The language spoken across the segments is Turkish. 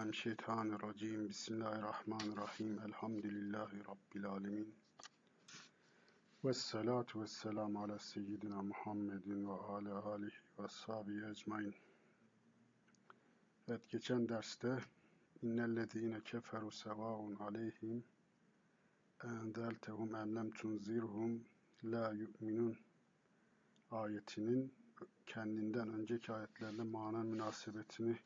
Euzubillahimineşşeytanirracim. Bismillahirrahmanirrahim. Elhamdülillahi Rabbil alemin. Vessalatu vesselamu ala seyyidina Muhammedin ve ala alihi ve sahibi ecmain. Evet, geçen derste innellezine keferu sevaun aleyhim endeltehum en lem tunzirhum la yu'minun ayetinin kendinden önceki ayetlerle mana münasebetini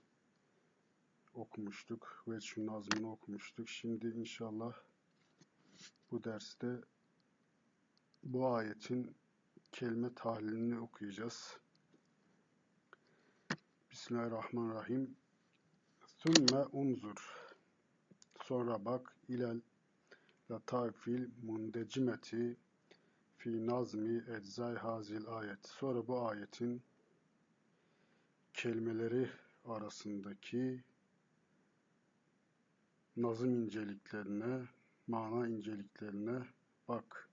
okumuştuk ve şu nazmını okumuştuk. Şimdi inşallah bu derste bu ayetin kelime tahlilini okuyacağız. Bismillahirrahmanirrahim. Sümme unzur. Sonra bak ilel lataifil mundecimeti fi nazmi eczai hazil ayet. Sonra bu ayetin kelimeleri arasındaki nazım inceliklerine, mana inceliklerine bak.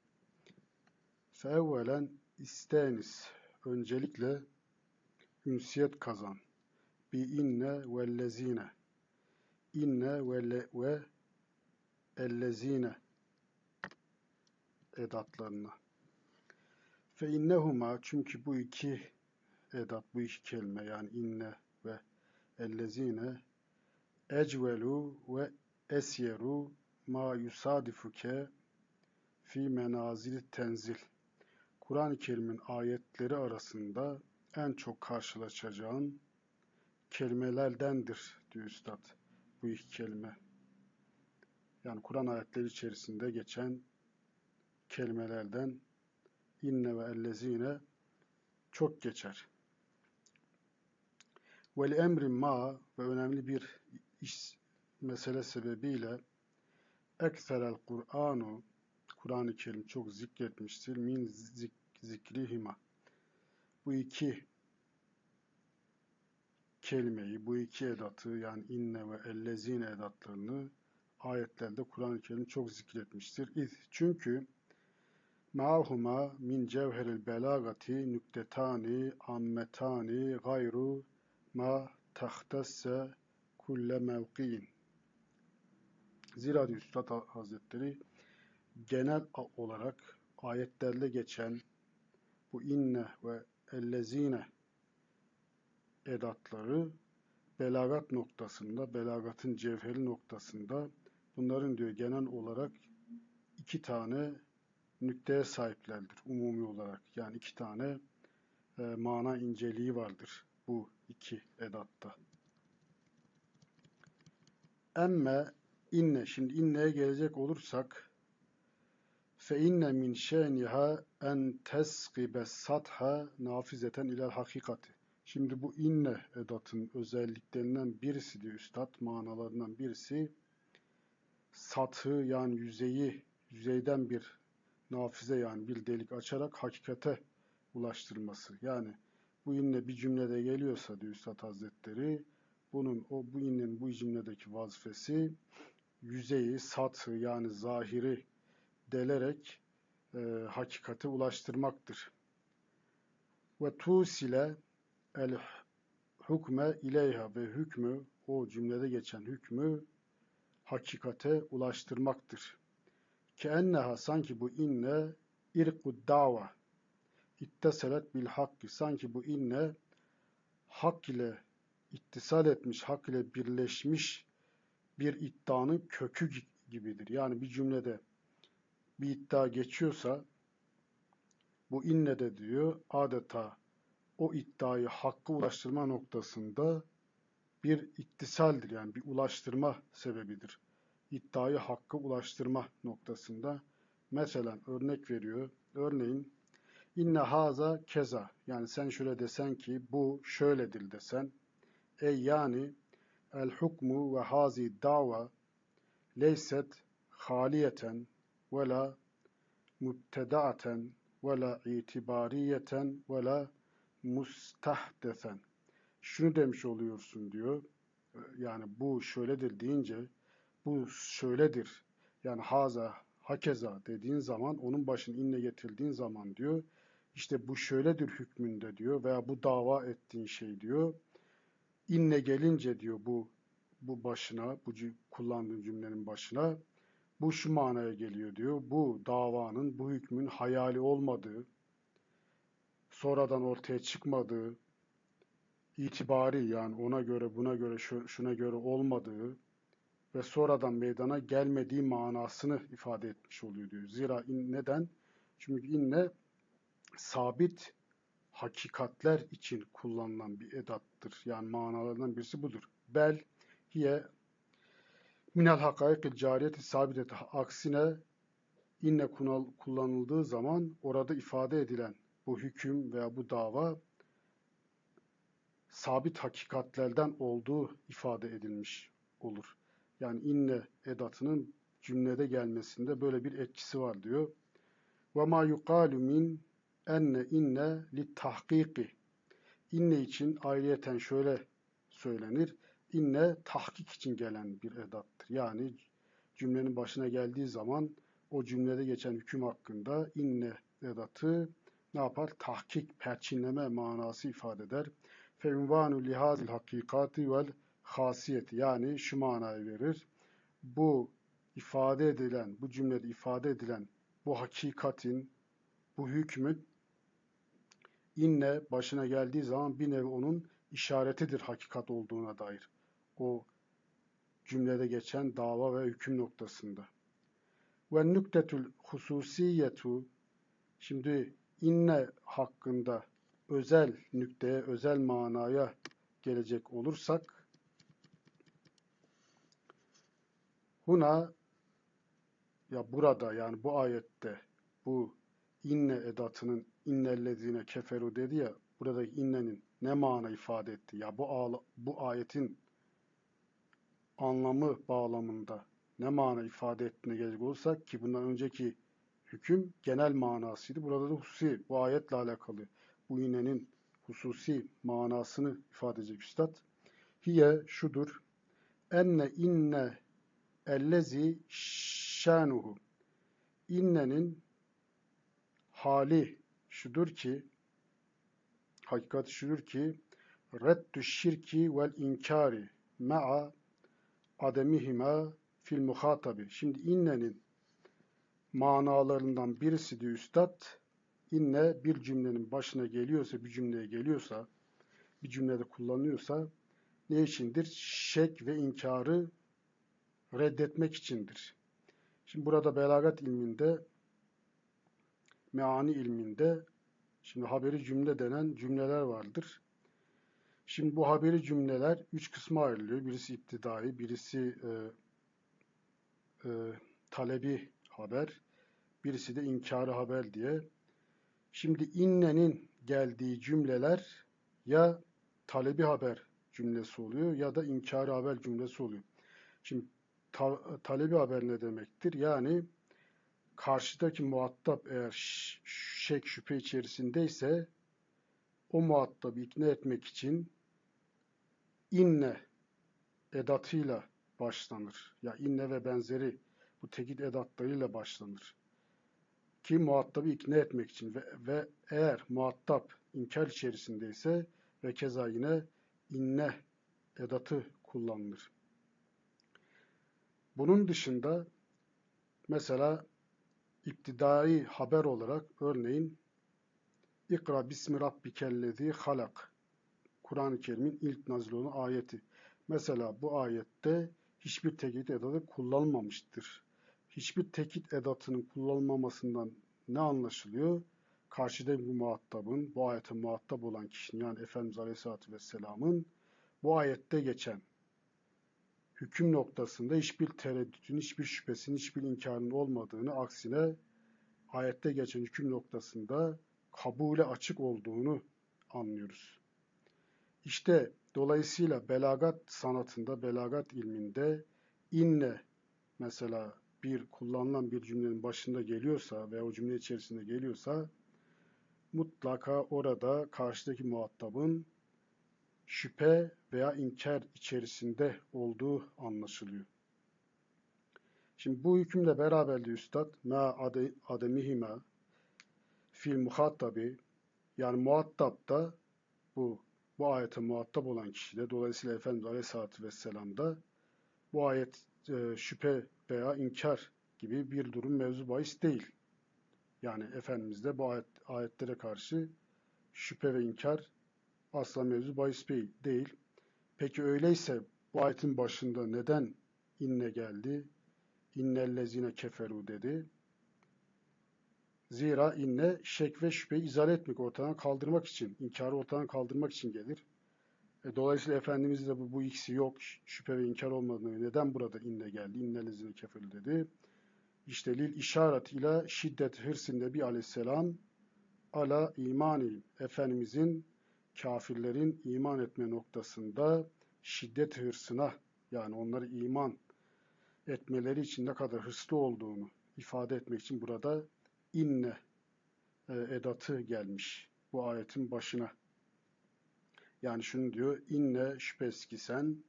Fevvelen istenis. Öncelikle ünsiyet kazan. Bi inne vellezine. İnne ve, le, ve ellezine edatlarına. Fe innehuma çünkü bu iki edat, bu iki kelime yani inne ve ellezine ecvelu ve esyeru ma yusadifuke fi menazil tenzil. Kur'an-ı Kerim'in ayetleri arasında en çok karşılaşacağın kelimelerdendir diyor Üstad bu iki kelime. Yani Kur'an ayetleri içerisinde geçen kelimelerden inne ve ellezine çok geçer. Vel emrin ma ve önemli bir iş mesele sebebiyle ekserel Kur'anu Kur'an-ı Kerim çok zikretmiştir. Min zik, zikrihima. Bu iki kelimeyi, bu iki edatı yani inne ve ellezine edatlarını ayetlerde Kur'an-ı Kerim çok zikretmiştir. İz, çünkü ma'huma min cevheril belagati nüktetani ammetani gayru ma tahtesse kulle mevkiin. Zira diyor Üstad Hazretleri genel olarak ayetlerle geçen bu inne ve ellezine edatları belagat noktasında, belagatın cevheri noktasında bunların diyor genel olarak iki tane nükteye sahiplerdir umumi olarak. Yani iki tane e, mana inceliği vardır bu iki edatta. Emme inne, şimdi inneye gelecek olursak fe inne min şeniha en tesqibe satha nafizeten ilal hakikati. Şimdi bu inne edatın özelliklerinden birisi diyor üstad, manalarından birisi satı yani yüzeyi, yüzeyden bir nafize yani bir delik açarak hakikate ulaştırması. Yani bu inne bir cümlede geliyorsa diyor Üstad Hazretleri, bunun o bu innenin bu cümledeki vazifesi yüzeyi, satı yani zahiri delerek e, hakikate ulaştırmaktır. Ve tusile el hukme ileyha ve hükmü o cümlede geçen hükmü hakikate ulaştırmaktır. Ki enneha sanki bu inne irkud dava itteselet bil hakki sanki bu inne hak ile ittisal etmiş, hak ile birleşmiş bir iddianın kökü gibidir. Yani bir cümlede bir iddia geçiyorsa bu inne de diyor adeta o iddiayı hakkı ulaştırma noktasında bir ittisaldir yani bir ulaştırma sebebidir. İddiayı hakkı ulaştırma noktasında mesela örnek veriyor. Örneğin inne haza keza yani sen şöyle desen ki bu şöyledir desen ey yani el hukmu ve hazi dava leyset haliyeten ve la mübtedaaten ve la itibariyeten ve la mustahdesen. Şunu demiş oluyorsun diyor. Yani bu şöyledir deyince bu şöyledir. Yani haza, hakeza dediğin zaman onun başını inne getirdiğin zaman diyor. İşte bu şöyledir hükmünde diyor veya bu dava ettiğin şey diyor. İnne gelince diyor bu bu başına, bu kullandığın cümlenin başına bu şu manaya geliyor diyor. Bu davanın, bu hükmün hayali olmadığı, sonradan ortaya çıkmadığı, itibari yani ona göre, buna göre, şu- şuna göre olmadığı ve sonradan meydana gelmediği manasını ifade etmiş oluyor diyor. Zira in, neden? Çünkü inne sabit hakikatler için kullanılan bir edattır. Yani manalarından birisi budur. Bel hiye minel hakaikil cariyeti sabiteti aksine inne kullanıldığı zaman orada ifade edilen bu hüküm veya bu dava sabit hakikatlerden olduğu ifade edilmiş olur. Yani inne edatının cümlede gelmesinde böyle bir etkisi var diyor. Ve ma yuqalu min enne inne li tahkiki. İnne için ayrıyeten şöyle söylenir. İnne tahkik için gelen bir edattır. Yani cümlenin başına geldiği zaman o cümlede geçen hüküm hakkında inne edatı ne yapar? Tahkik, perçinleme manası ifade eder. Fevvanu lihazil hakikati vel hasiyeti yani şu manayı verir. Bu ifade edilen, bu cümlede ifade edilen bu hakikatin, bu hükmün inne başına geldiği zaman bir nevi onun işaretidir hakikat olduğuna dair. O cümlede geçen dava ve hüküm noktasında. Ve nüktetül hususiyetu şimdi inne hakkında özel nükteye, özel manaya gelecek olursak huna ya burada yani bu ayette bu inne edatının innellezine keferu dedi ya buradaki innenin ne mana ifade etti? Ya bu bu ayetin anlamı bağlamında ne mana ifade ettiğine gelecek olursak ki bundan önceki hüküm genel manasıydı. Burada da hususi bu ayetle alakalı bu innenin hususi manasını ifade edecek üstad. Hiye şudur. Enne inne ellezi şanuhu. İnnenin hali şudur ki hakikati şudur ki reddü şirki vel inkari ma'a ademihima fil muhatabi. Şimdi innenin manalarından birisi de üstad inne bir cümlenin başına geliyorsa, bir cümleye geliyorsa, bir cümlede kullanıyorsa ne içindir? Şek ve inkarı reddetmek içindir. Şimdi burada belagat ilminde, meani ilminde şimdi haberi cümle denen cümleler vardır. Şimdi bu haberi cümleler üç kısma ayrılıyor. Birisi iptidai, birisi e, e, talebi haber, birisi de inkarı haber diye. Şimdi innenin geldiği cümleler ya talebi haber cümlesi oluyor ya da inkarı haber cümlesi oluyor. Şimdi ta- talebi haber ne demektir? Yani karşıdaki muhatap eğer şek şüphe içerisindeyse o muhatabı ikna etmek için inne edatıyla başlanır. Ya inne ve benzeri bu tekit edatlarıyla başlanır. Ki muhatabı ikna etmek için ve, ve eğer muhatap inkar içerisindeyse ve keza yine inne edatı kullanılır. Bunun dışında mesela iptidai haber olarak örneğin İkra bismi rabbikellezi halak Kur'an-ı Kerim'in ilk nazil olan ayeti. Mesela bu ayette hiçbir tekit edatı kullanılmamıştır. Hiçbir tekit edatının kullanılmamasından ne anlaşılıyor? Karşıdaki muhatabın, bu ayete muhatap olan kişinin yani Efendimiz Aleyhisselatü Vesselam'ın bu ayette geçen hüküm noktasında hiçbir tereddütün, hiçbir şüphesinin, hiçbir inkarının olmadığını, aksine ayette geçen hüküm noktasında kabule açık olduğunu anlıyoruz. İşte dolayısıyla belagat sanatında, belagat ilminde inne mesela bir kullanılan bir cümlenin başında geliyorsa veya o cümle içerisinde geliyorsa mutlaka orada karşıdaki muhatabın şüphe veya inkar içerisinde olduğu anlaşılıyor. Şimdi bu hükümle beraber de üstad ma ade, ademihime fil muhattabi yani muhattab da bu bu ayete muhatap olan kişide dolayısıyla Efendimiz Aleyhisselatü Vesselam'da Bu ayet e, şüphe veya inkar gibi bir durum mevzu bahis değil. Yani Efendimiz de bu ayet, ayetlere karşı şüphe ve inkar asla mevzu bahis değil. Peki öyleyse bu ayetin başında neden inne geldi? İnnellezine keferu dedi. Zira inne şek ve şüpheyi izale etmek, ortadan kaldırmak için, inkarı ortadan kaldırmak için gelir. E, dolayısıyla Efendimiz de bu, bu ikisi yok, şüphe ve inkar olmadığını neden burada inne geldi? İnnellezine keferu dedi. İşte lil işaret ila şiddet hırsin Nebi aleyhisselam ala imani Efendimizin kafirlerin iman etme noktasında şiddet hırsına yani onları iman etmeleri için ne kadar hırslı olduğunu ifade etmek için burada inne e, edatı gelmiş bu ayetin başına. Yani şunu diyor, inne şüphesiz ki sen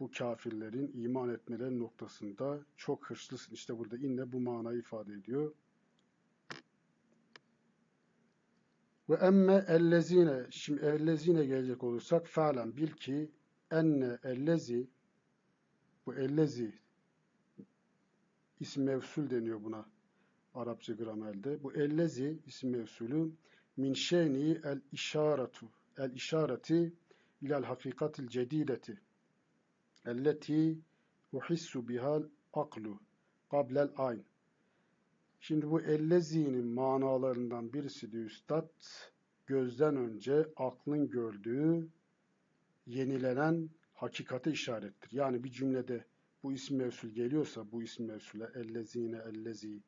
bu kafirlerin iman etmeleri noktasında çok hırslısın. İşte burada inne bu manayı ifade ediyor. Ve emme ellezine, şimdi ellezine gelecek olursak fe'len bil ki enne ellezi bu ellezi isim mevsul deniyor buna Arapça gramerde. Bu ellezi isim mevsulü min şeyni el işaretu el işareti ilal hakikatil cedideti elleti uhissu bihal aklu qablel ayn. Şimdi bu ellezinin manalarından birisi de üstad gözden önce aklın gördüğü yenilenen hakikate işarettir. Yani bir cümlede bu isim mevsul geliyorsa bu isim mevsule ellezine, ellezi,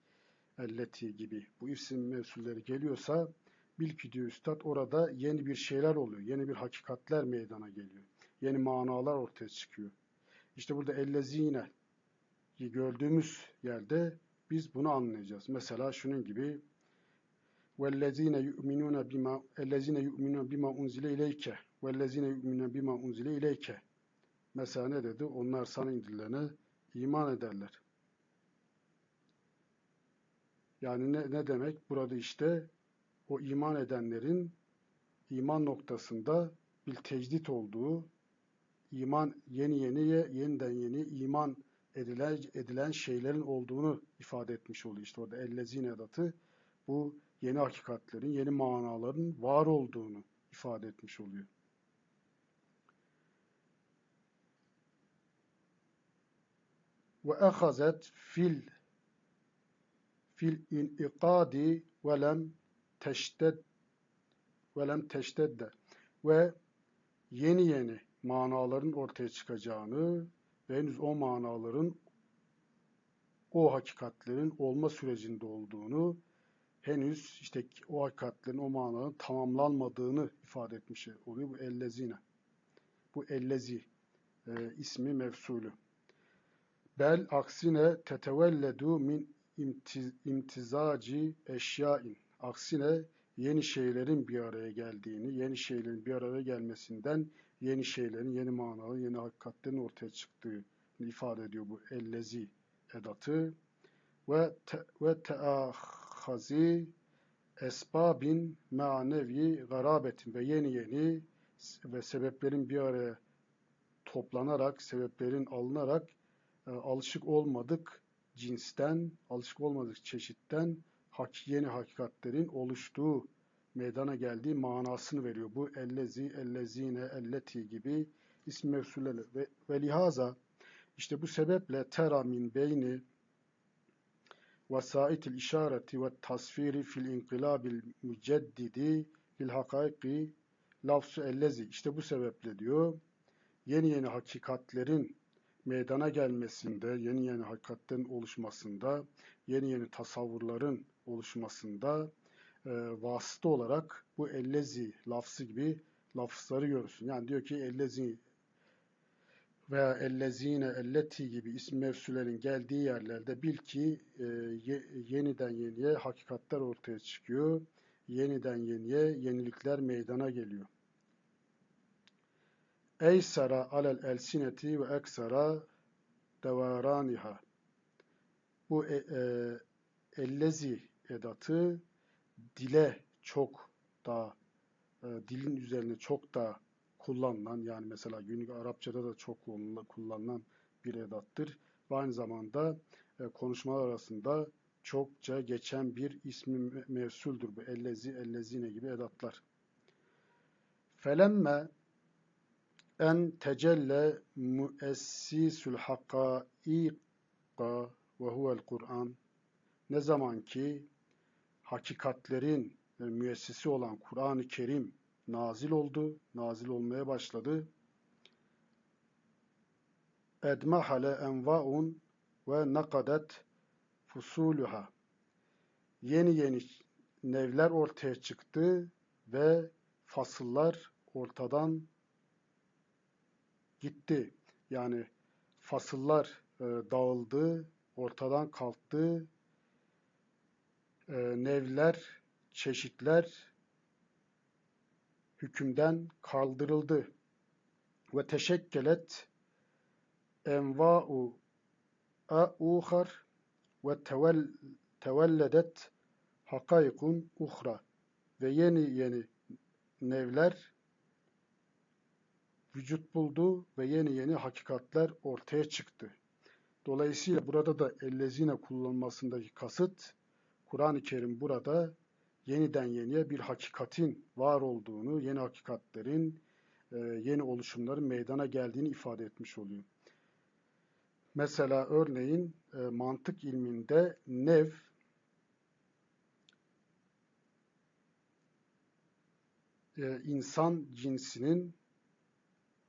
elleti gibi bu isim mevsulleri geliyorsa bil ki diyor üstad orada yeni bir şeyler oluyor. Yeni bir hakikatler meydana geliyor. Yeni manalar ortaya çıkıyor. İşte burada ellezine gördüğümüz yerde biz bunu anlayacağız. Mesela şunun gibi وَالَّذ۪ينَ يُؤْمِنُونَ بِمَا اَلَّذ۪ينَ يُؤْمِنُونَ بِمَا اُنْزِلَ اِلَيْكَ وَالَّذ۪ينَ يُؤْمِنُونَ بِمَا اُنْزِلَ اِلَيْكَ Mesela ne dedi? Onlar sana indirilene iman ederler. Yani ne, ne demek? Burada işte o iman edenlerin iman noktasında bir tecdit olduğu, iman yeni yeni yeniden yeni iman edilen, edilen şeylerin olduğunu ifade etmiş oluyor. İşte orada ellezine edatı bu yeni hakikatlerin, yeni manaların var olduğunu ifade etmiş oluyor. Ve ehazet fil fil in'iqadi ve lem teşted ve lem teştedde ve yeni yeni manaların ortaya çıkacağını ve henüz o manaların o hakikatlerin olma sürecinde olduğunu henüz işte o hakikatlerin, o mananın tamamlanmadığını ifade etmiş oluyor bu ellezine. Bu ellezi e, ismi mevsulü. Bel aksine tetevelledu min imtiz, imtizaci eşyain. Aksine yeni şeylerin bir araya geldiğini, yeni şeylerin bir araya gelmesinden yeni şeylerin, yeni manalı, yeni hakikatlerin ortaya çıktığını ifade ediyor bu ellezi edatı. Ve te, ve teahazi esbabin manevi garabetin ve yeni yeni ve sebeplerin bir araya toplanarak, sebeplerin alınarak e, alışık olmadık cinsten, alışık olmadık çeşitten hak, yeni hakikatlerin oluştuğu, meydana geldiği manasını veriyor. Bu ellezi, ellezine, elleti gibi isim mevsulleri ve, ve lihaza işte bu sebeple tera min beyni vesaitil işareti ve tasfiri fil inqilabil müceddidi lil hakaiki lafzu ellezi. İşte bu sebeple diyor yeni yeni hakikatlerin meydana gelmesinde, yeni yeni hakikatlerin oluşmasında, yeni yeni tasavvurların oluşmasında e, vasıta olarak bu ellezi lafzı gibi lafızları görürsün. Yani diyor ki ellezi veya ellezine, elleti gibi isim mevsulerin geldiği yerlerde bil ki e, ye, yeniden yeniye hakikatler ortaya çıkıyor. Yeniden yeniye yenilikler meydana geliyor. Eysara alel elsineti ve eksara devaraniha. Bu e, e, ellezi edatı dile çok daha e, dilin üzerine çok daha kullanılan yani mesela günlük Arapçada da çok kullanılan bir edattır. Ve aynı zamanda e, konuşmalar arasında çokça geçen bir ismi me- mevsuldür bu. Ellezi, ellezine gibi edatlar. Felemme en tecelle müessisul hakâika ve huvel Kur'an ne zaman ki hakikatlerin e, müessisi olan Kur'an-ı Kerim nazil oldu, nazil olmaya başladı. Edmahale envaun ve nakadet fusuluha. Yeni yeni nevler ortaya çıktı ve fasıllar ortadan gitti. Yani fasıllar e, dağıldı, ortadan kalktı. E, nevler, çeşitler hükümden kaldırıldı. Ve teşekkelet enva'u a'uhar ve tevel, tevelledet hakaykun uhra ve yeni yeni nevler vücut buldu ve yeni yeni hakikatler ortaya çıktı. Dolayısıyla burada da ellezine kullanılmasındaki kasıt Kur'an-ı Kerim burada yeniden yeniye bir hakikatin var olduğunu, yeni hakikatlerin, e, yeni oluşumların meydana geldiğini ifade etmiş oluyor. Mesela örneğin e, mantık ilminde nev e, insan cinsinin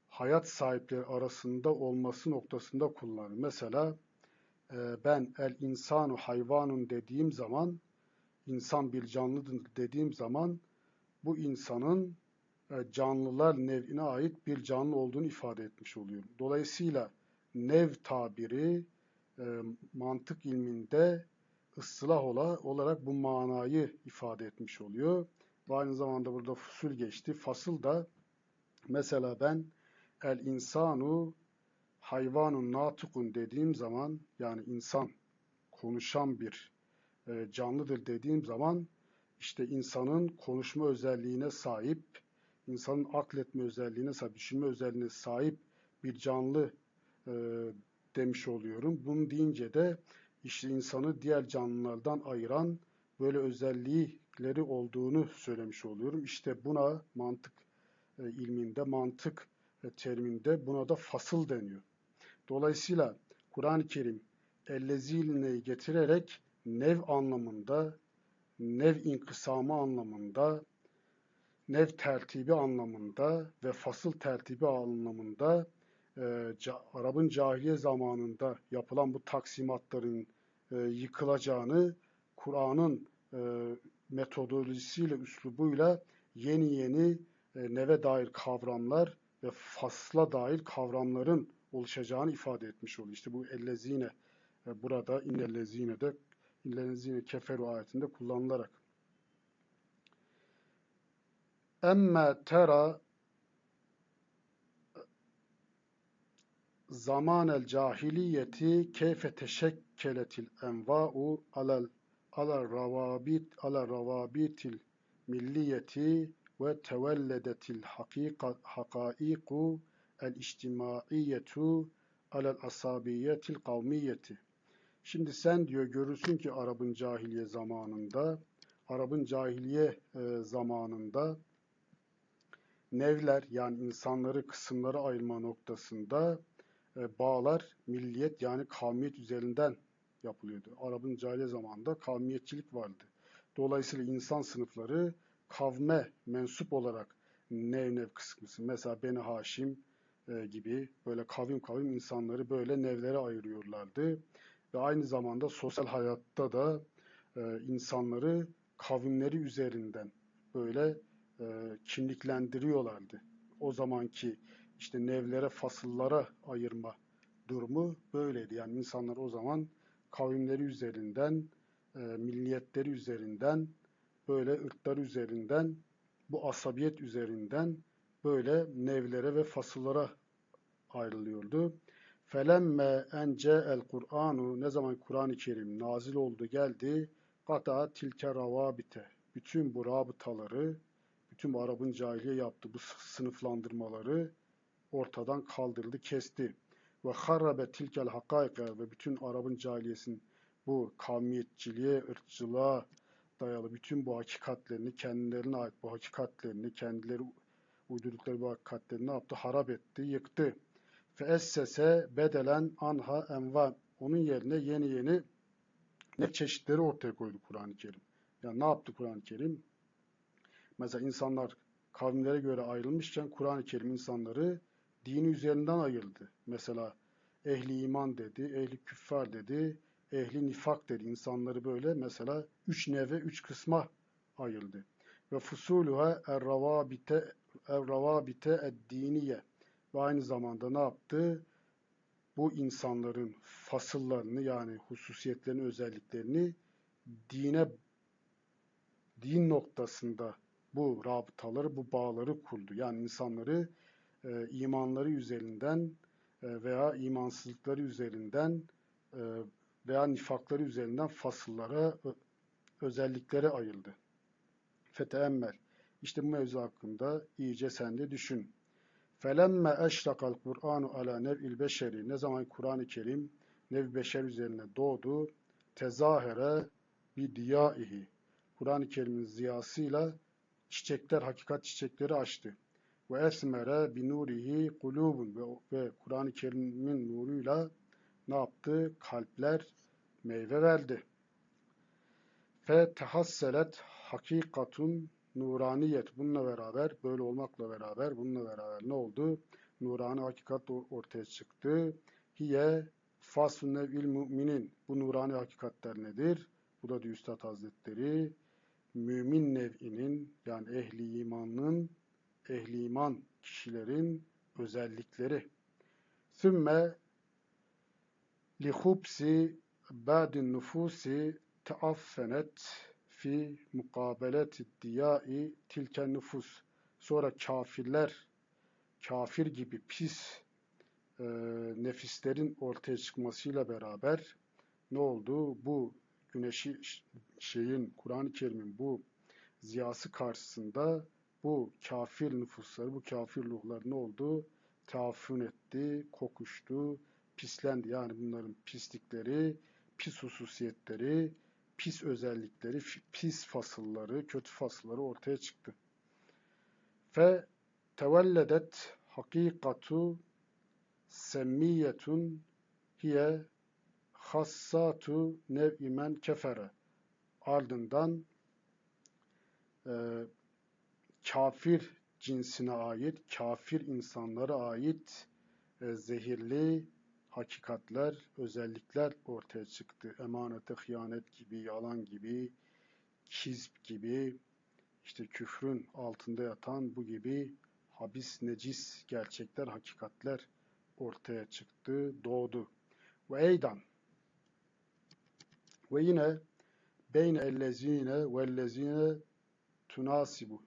hayat sahipleri arasında olması noktasında kullanılır. Mesela ben el insanu hayvanun dediğim zaman insan bir canlıdır dediğim zaman bu insanın e, canlılar nev'ine ait bir canlı olduğunu ifade etmiş oluyorum. Dolayısıyla nev tabiri e, mantık ilminde ıslah ola, olarak bu manayı ifade etmiş oluyor. Ve aynı zamanda burada fusul geçti. Fasıl da mesela ben el insanu hayvanun natukun dediğim zaman yani insan konuşan bir e, canlıdır dediğim zaman işte insanın konuşma özelliğine sahip, insanın akletme özelliğine sahip, düşünme özelliğine sahip bir canlı e, demiş oluyorum. Bunu deyince de işte insanı diğer canlılardan ayıran böyle özellikleri olduğunu söylemiş oluyorum. İşte buna mantık e, ilminde, mantık e, teriminde buna da fasıl deniyor. Dolayısıyla Kur'an-ı Kerim ellezine getirerek nev anlamında, nev inkısamı anlamında, nev tertibi anlamında ve fasıl tertibi anlamında e, Arap'ın cahiliye zamanında yapılan bu taksimatların e, yıkılacağını Kur'an'ın e, metodolojisiyle, üslubuyla yeni yeni e, neve dair kavramlar ve fasla dair kavramların oluşacağını ifade etmiş oluyor. İşte bu ellezine e, burada innellezine de innellezine keferu ayetinde kullanılarak. Emme tera zamanel cahiliyeti keyfe teşekkeletil enva'u alel alel ravabit alel ravabitil milliyeti ve tevelledetil hakika hakaiku el içtimaiyetu alel asabiyetil kavmiyeti. Şimdi sen diyor görürsün ki Arap'ın cahiliye zamanında, Arap'ın cahiliye e, zamanında nevler yani insanları kısımlara ayırma noktasında e, bağlar milliyet yani kavmiyet üzerinden yapılıyordu. Arap'ın cahiliye zamanında kavmiyetçilik vardı. Dolayısıyla insan sınıfları kavme mensup olarak nev nev kısmısı. Mesela Beni Haşim e, gibi böyle kavim kavim insanları böyle nevlere ayırıyorlardı. Ve aynı zamanda sosyal hayatta da e, insanları kavimleri üzerinden böyle e, kimliklendiriyorlardı. O zamanki işte nevlere, fasıllara ayırma durumu böyleydi. Yani insanlar o zaman kavimleri üzerinden, e, milliyetleri üzerinden, böyle ırklar üzerinden, bu asabiyet üzerinden böyle nevlere ve fasıllara ayrılıyordu. Felemme ence el Kur'anu ne zaman Kur'an-ı Kerim nazil oldu geldi kata tilke ravabite bütün bu rabıtaları bütün bu Arap'ın cahiliye yaptığı bu sınıflandırmaları ortadan kaldırdı, kesti. ve harrabe tilkel hakaika ve bütün Arap'ın cahiliyesinin bu kavmiyetçiliğe, ırkçılığa dayalı bütün bu hakikatlerini, kendilerine ait bu hakikatlerini, kendileri uydurdukları bu hakikatlerini ne yaptı? Harap etti, yıktı. Fe essese bedelen anha enva. Onun yerine yeni yeni ne çeşitleri ortaya koydu Kur'an-ı Kerim. Yani ne yaptı Kur'an-ı Kerim? Mesela insanlar kavimlere göre ayrılmışken Kur'an-ı Kerim insanları dini üzerinden ayırdı. Mesela ehli iman dedi, ehli küffar dedi, ehli nifak dedi. İnsanları böyle mesela üç neve, üç kısma ayırdı. Ve fusuluha er-ravabite er-ravabite ed-diniye. Ve aynı zamanda ne yaptı? Bu insanların fasıllarını yani hususiyetlerini, özelliklerini dine din noktasında bu rabıtaları, bu bağları kurdu. Yani insanları e, imanları üzerinden e, veya imansızlıkları üzerinden e, veya nifakları üzerinden fasıllara, özelliklere ayırdı. Feteemmel. İşte bu mevzu hakkında iyice sen de düşün. Felemme eşrakal Kur'anu ala nev'il beşeri. Ne zaman Kur'an-ı Kerim nev beşer üzerine doğdu. Tezahere bi diyaihi. Kur'an-ı Kerim'in ziyasıyla çiçekler, hakikat çiçekleri açtı. Ve esmere bi nurihi kulubun ve, ve Kur'an-ı Kerim'in nuruyla ne yaptı? Kalpler meyve verdi. Fe tehasselet hakikatun nuraniyet. Bununla beraber, böyle olmakla beraber, bununla beraber ne oldu? Nurani hakikat ortaya çıktı. Hiye faslun nev'il müminin. Bu nurani hakikatler nedir? Bu da Üstad Hazretleri mümin nev'inin yani ehli imanın ehli iman kişilerin özellikleri. Sümme lihubsi ba'din nufusi teaffenet fi mukabeleti diyai tilken nüfus. Sonra kafirler, kafir gibi pis e, nefislerin ortaya çıkmasıyla beraber ne oldu? Bu güneşi şeyin, Kur'an-ı Kerim'in bu ziyası karşısında bu kafir nüfusları, bu kafir ruhlar ne oldu? Taafün etti, kokuştu, pislendi. Yani bunların pislikleri, pis hususiyetleri, pis özellikleri, pis fasılları, kötü fasılları ortaya çıktı. Fe tevelledet hakikatu semmiyetun hiye hassatu nev'i men kefere. Ardından e, kafir cinsine ait, kafir insanlara ait e, zehirli hakikatler, özellikler ortaya çıktı. Emanete hıyanet gibi, yalan gibi, kizb gibi, işte küfrün altında yatan bu gibi habis, necis gerçekler, hakikatler ortaya çıktı, doğdu. Ve eydan ve yine beyne ellezine vellezine tunasibu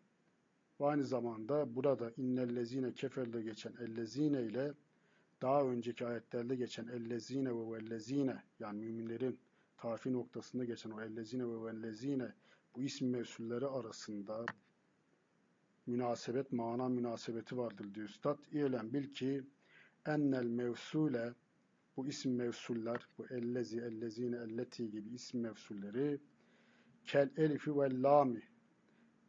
ve aynı zamanda burada innellezine keferde geçen ellezine ile daha önceki ayetlerde geçen ellezine ve vellezine yani müminlerin tarifi noktasında geçen o ellezine ve vellezine bu isim mevsulleri arasında münasebet, mana münasebeti vardır diyor Üstad. İyelen bil ki ennel mevsule bu isim mevsuller, bu ellezi, ellezine, elleti gibi isim mevsulleri kel elifi ve lami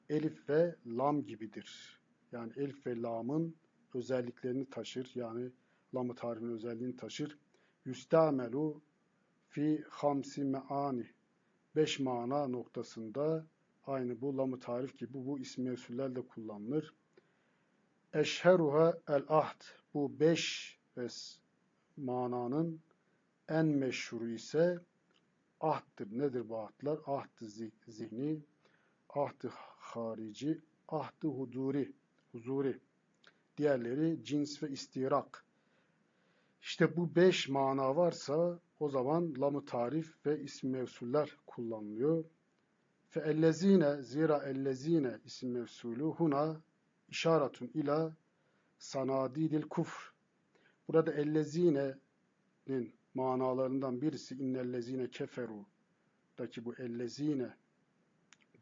elif ve lam gibidir. Yani elif ve lamın özelliklerini taşır. Yani lam-ı tarifin özelliğini taşır. Yüstamelu fi hamsi meani beş mana noktasında aynı bu lam-ı tarif gibi bu isim mevsullerle kullanılır. Eşheruha el ahd bu beş mananın en meşhuru ise ahttır. Nedir bu ahtlar? Ahd-ı zihni, ahd-ı harici, ahd-ı huduri, huzuri. Diğerleri cins ve istirak. İşte bu beş mana varsa o zaman lam tarif ve isim mevsuller kullanılıyor. Fe ellezine zira ellezine isim mevsulü huna işaretun ila sanadidil kufr. Burada ellezine'nin manalarından birisi innellezine keferu daki bu ellezine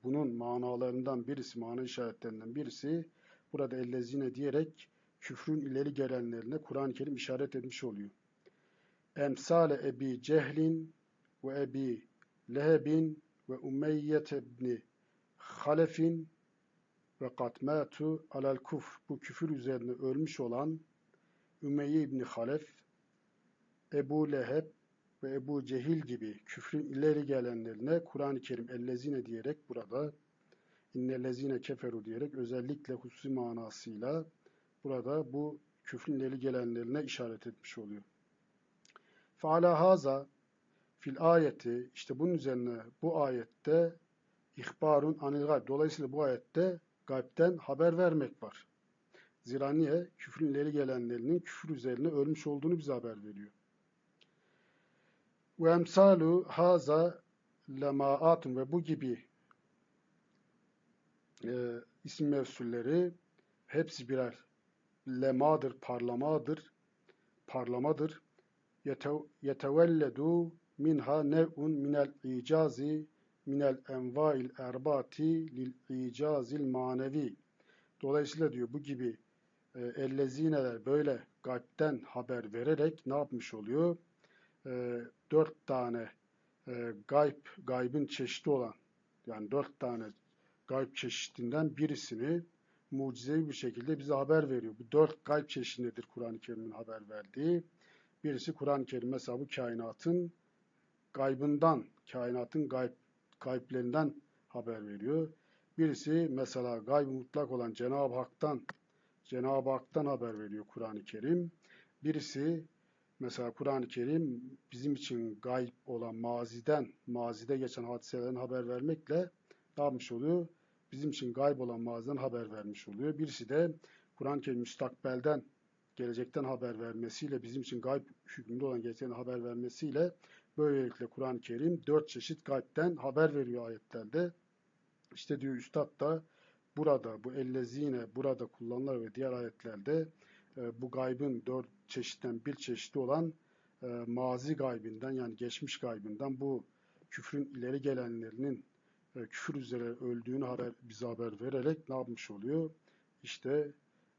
bunun manalarından birisi, mana işaretlerinden birisi burada ellezine diyerek küfrün ileri gelenlerine Kur'an-ı Kerim işaret etmiş oluyor. emsale Ebi Cehlin ve Ebi Lehebin ve Umeyyet ibni Halefin ve katmatu alel kufr. Bu küfür üzerine ölmüş olan Ümeyye İbni Halef, Ebu Leheb ve Ebu Cehil gibi küfrün ileri gelenlerine Kur'an-ı Kerim ellezine diyerek burada innellezine keferu diyerek özellikle hususi manasıyla burada bu küfrün ileri gelenlerine işaret etmiş oluyor. Feala haza fil ayeti işte bunun üzerine bu ayette ihbarun anil gayb. Dolayısıyla bu ayette gaybden haber vermek var. Zira niye? Küfrün ileri gelenlerinin küfür üzerine ölmüş olduğunu bize haber veriyor. Ve emsalu haza lemaatun ve bu gibi e, isim mevsulleri hepsi birer lemadır, parlamadır, parlamadır. Yete- Yetevelledu minha nev'un minel icazi minel enva'il erbati lil icazil manevi. Dolayısıyla diyor bu gibi e, ellezineler böyle gaybden haber vererek ne yapmış oluyor? E, dört tane e, gayb, gaybın çeşidi olan yani dört tane gayb çeşidinden birisini mucizevi bir şekilde bize haber veriyor. Bu dört gayb çeşididir Kur'an-ı Kerim'in haber verdiği. Birisi Kur'an-ı Kerim mesela bu kainatın gaybından, kainatın gayb, gayblerinden haber veriyor. Birisi mesela gayb mutlak olan Cenab-ı Hak'tan, Cenab-ı Hak'tan haber veriyor Kur'an-ı Kerim. Birisi mesela Kur'an-ı Kerim bizim için gayb olan maziden, mazide geçen hadiselerin haber vermekle yapmış oluyor? Bizim için gayb olan maziden haber vermiş oluyor. Birisi de Kur'an-ı Kerim müstakbelden, gelecekten haber vermesiyle, bizim için gayb hükmünde olan gelecekten haber vermesiyle böylelikle Kur'an-ı Kerim dört çeşit gaybden haber veriyor ayetlerde. İşte diyor Üstad da burada, bu ellezine burada kullanılır ve diğer ayetlerde e, bu gaybın dört çeşitten bir çeşidi olan e, mazi gaybinden yani geçmiş gaybinden bu küfrün ileri gelenlerinin küfür üzere öldüğünü haber, bize haber vererek ne yapmış oluyor? İşte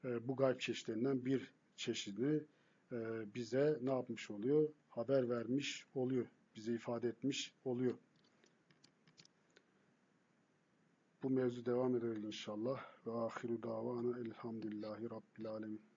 e, bu gayb çeşitlerinden bir çeşidi e, bize ne yapmış oluyor? Haber vermiş oluyor. Bize ifade etmiş oluyor. Bu mevzu devam eder inşallah. Ve ahiru davana elhamdülillahi rabbil alemin.